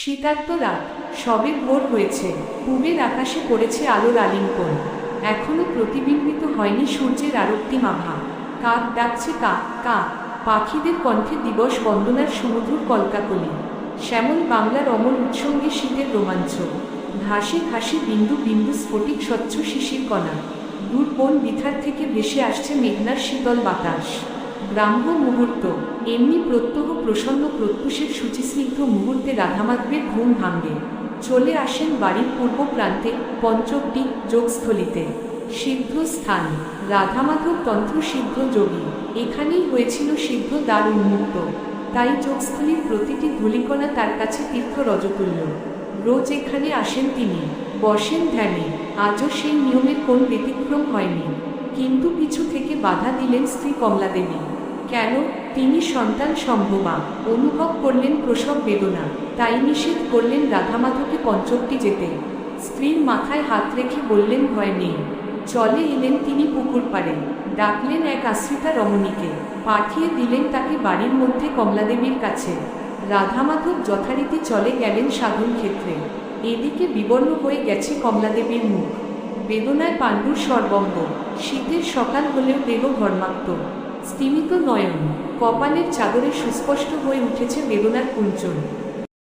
শীতার্ত রাত, সবে ভোর হয়েছে। পূবের আকাশে পড়েছে আলোর আলিঙ্গন। এখনও প্রতিবিম্বিত হয়নি সূর্যের আরক্তিম আভা কাক ডাকছে কা কা। পাখিদের কণ্ঠে দিবস বন্দনার সমুদ্র কলকাকলি। শ্যামল বাংলার অমর উৎসঙ্গে শীতের রোমাঞ্চ। ঘাসে ঘাসে বিন্দু বিন্দু স্ফটিক স্বচ্ছ শিশির কণা। দূর বন বিথার থেকে ভেসে আসছে মেঘনার শীতল বাতাস। ব্রাহ্ম মুহূর্ত, এমনি প্রত্যহ প্রসন্ন প্রত্যুষের সূচিস্নিগ্ধ মুহূর্তে রাধামাধবের ঘুম ভাঙ্গে। চলে আসেন বাড়ির পূর্ব প্রান্তে পঞ্চকটি যোগস্থলিতে। সিদ্ধ স্থান, রাধামাধব তন্ত্র সিদ্ধ যোগী। এখানেই হয়েছিল সিদ্ধ দ্বার উন্মুক্ত। তাই যোগস্থলীর প্রতিটি ধূলিকণা তার কাছে তীর্থ রজতুল্য। রোজ এখানে আসেন তিনি। বসেন ধ্যানে। আজও সেই নিয়মের কোন ব্যতিক্রম হয়নি। কিন্তু পিছু থেকে বাধা দিলেন স্ত্রী কমলা দেবী কেন? তিনি সন্তান সম্ভবা। অনুভব করলেন প্রসব বেদনা। তাই নিষেধ করলেন রাধামাধবকে পঞ্চকটি যেতে। স্ত্রীর মাথায় হাত রেখে বললেন, ভয় নেই। চলে এলেন তিনি পুকুর পাড়ে। ডাকলেন এক আশ্রিতা রমণীকে। পাঠিয়ে দিলেন তাকে বাড়ির মধ্যে কমলাদেবীর কাছে। রাধামাধব যথারীতি চলে গেলেন সাধন ক্ষেত্রে। এদিকে বিবর্ণ হয়ে গেছে কমলাদেবীর মুখ। বেদনায় পাণ্ডুর সর্বঙ্গ। শীতের সকাল হলেও দেহ ঘর্মাক্ত। স্তিমিত নয়ন। কপালের চাদরে সুস্পষ্ট হয়ে উঠেছে বেদনার কুঞ্চন।